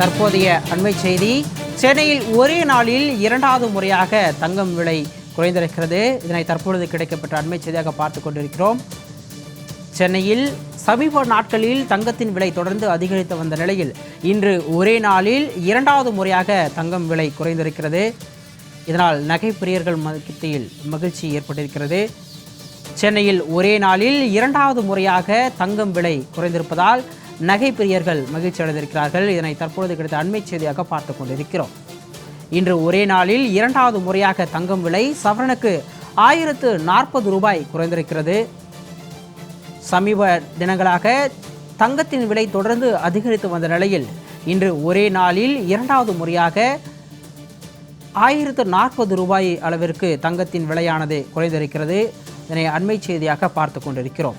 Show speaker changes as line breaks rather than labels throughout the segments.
தற்போதைய அண்மை செய்தி சென்னையில் ஒரே நாளில் இரண்டாவது முறையாக தங்கம் விலை குறைந்திருக்கிறது. இதனை தற்பொழுது கிடைக்கப்பட்ட அண்மை செய்தியாக பார்த்து கொண்டிருக்கிறோம். சென்னையில் சமீப நாட்களில் தங்கத்தின் விலை தொடர்ந்து அதிகரித்து வந்த நிலையில் இன்று ஒரே நாளில் இரண்டாவது முறையாக தங்கம் விலை குறைந்திருக்கிறது. இதனால் நகைப்பிரியர்கள் மத்தியில் மகிழ்ச்சி ஏற்பட்டிருக்கிறது. சென்னையில் ஒரே நாளில் இரண்டாவது முறையாக தங்கம் விலை குறைந்திருப்பதால் நகை பிரியர்கள் மகிழ்ச்சி அடைந்திருக்கிறார்கள். இதனை தற்பொழுது கிடைத்த அண்மை செய்தியாக பார்த்து கொண்டிருக்கிறோம். இன்று ஒரே நாளில் இரண்டாவது முறையாக தங்கம் விலை சவரனுக்கு ஆயிரத்து நாற்பது ரூபாய் குறைந்திருக்கிறது. சமீப தினங்களாக தங்கத்தின் விலை தொடர்ந்து அதிகரித்து வந்த நிலையில் இன்று ஒரே நாளில் இரண்டாவது முறையாக ஆயிரத்து நாற்பது ரூபாய் அளவிற்கு தங்கத்தின் விலையானது குறைந்திருக்கிறது. இதனை அண்மை செய்தியாக பார்த்து கொண்டிருக்கிறோம்.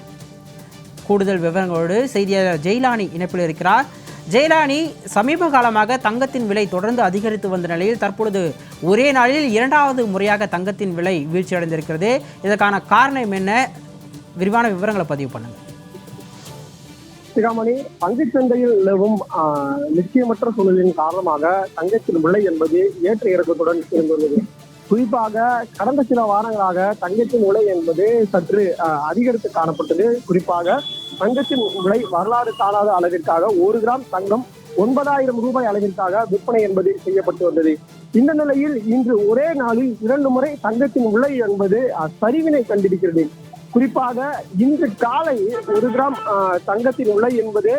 கூடுதல் விவரங்களோடு செய்தியாளர் ஜெயிலானி இணைப்பில் இருக்கிறார். ஜெயலானி சமீப காலமாக தங்கத்தின் விலை தொடர்ந்து அதிகரித்து வந்த நிலையில் தற்பொழுது ஒரே நாளில் இரண்டாவது முறையாக தங்கத்தின் விலை வீழ்ச்சியடைந்திருக்கிறது. இதற்கான காரணம் என்ன? விரிவான விவரங்களை பதிவு பண்ணுங்க.
சிகாமணி பங்குச் சந்தையில் நிலவும் ஆஹ், நிச்சயமற்ற சூழலின் காரணமாக தங்கத்தின் விலை என்பது ஏற்ற இறக்கத்துடன் இருந்துள்ளது. குறிப்பாக கடந்த சில வாரங்களாக தங்கத்தின் விலை என்பது சற்று அதிகரித்து காணப்பட்டது. குறிப்பாக தங்கத்தின் விலை வரலாறு காணாத அளவிற்காக ஒரு கிராம் தங்கம் ஒன்பதாயிரம் ரூபாய் அளவிற்காக விற்பனை என்பது செய்யப்பட்டு வந்தது. இந்த நிலையில் இன்று ஒரே நாளில் இரண்டு முறை தங்கத்தின் விலை என்பது சரிவினை கண்டிருக்கிறது. குறிப்பாக இன்று காலை ஒரு கிராம் தங்கத்தின் விலை என்பது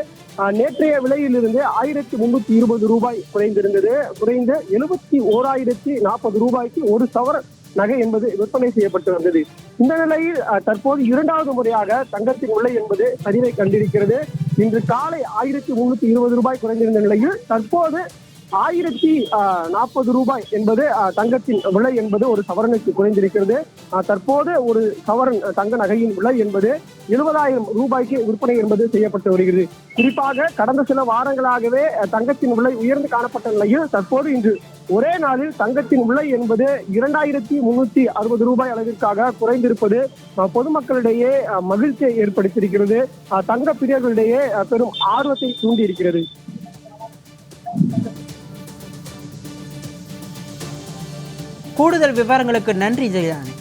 நேற்றைய விலையிலிருந்து ஆயிரத்தி முன்னூத்தி இருபது ரூபாய் குறைந்திருந்தது. குறைந்து எழுபத்தி ஓராயிரத்தி நாற்பது ரூபாய்க்கு ஒரு சவர நகை என்பது விற்பனை செய்யப்பட்டு வந்தது. இந்த நிலையில் தற்போது இரண்டாவது முறையாக தங்கத்தின் விலை என்பது சரிவை கண்டிருக்கிறது. இன்று காலை ஆயிரத்தி முன்னூத்தி இருபது ரூபாய் குறைந்திருந்த நிலையில் தற்போது ஆயிரத்தி நாற்பது ரூபாய் என்பது தங்கத்தின் விலை என்பது ஒரு சவரனுக்கு குறைந்திருக்கிறது. தற்போது ஒரு சவரன் தங்க நகையின் விலை என்பது எழுபதாயிரம் ரூபாய்க்கு விற்பனை என்பது செய்யப்பட்டு வருகிறது. குறிப்பாக கடந்த சில வாரங்களாகவே தங்கத்தின் விலை உயர்ந்து காணப்பட்ட நிலையில் தற்போது இன்று ஒரே நாளில் தங்கத்தின் விலை என்பது இரண்டாயிரத்தி முன்னூத்தி அறுபது ரூபாய் அளவிற்காக குறைந்திருப்பது பொதுமக்களிடையே மகிழ்ச்சியை ஏற்படுத்தியிருக்கிறது. தங்க பிரியர்களிடையே பெரும் ஆர்வத்தை தூண்டியிருக்கிறது.
கூடுதல் விவரங்களுக்கு நன்றி ஜெயிலானி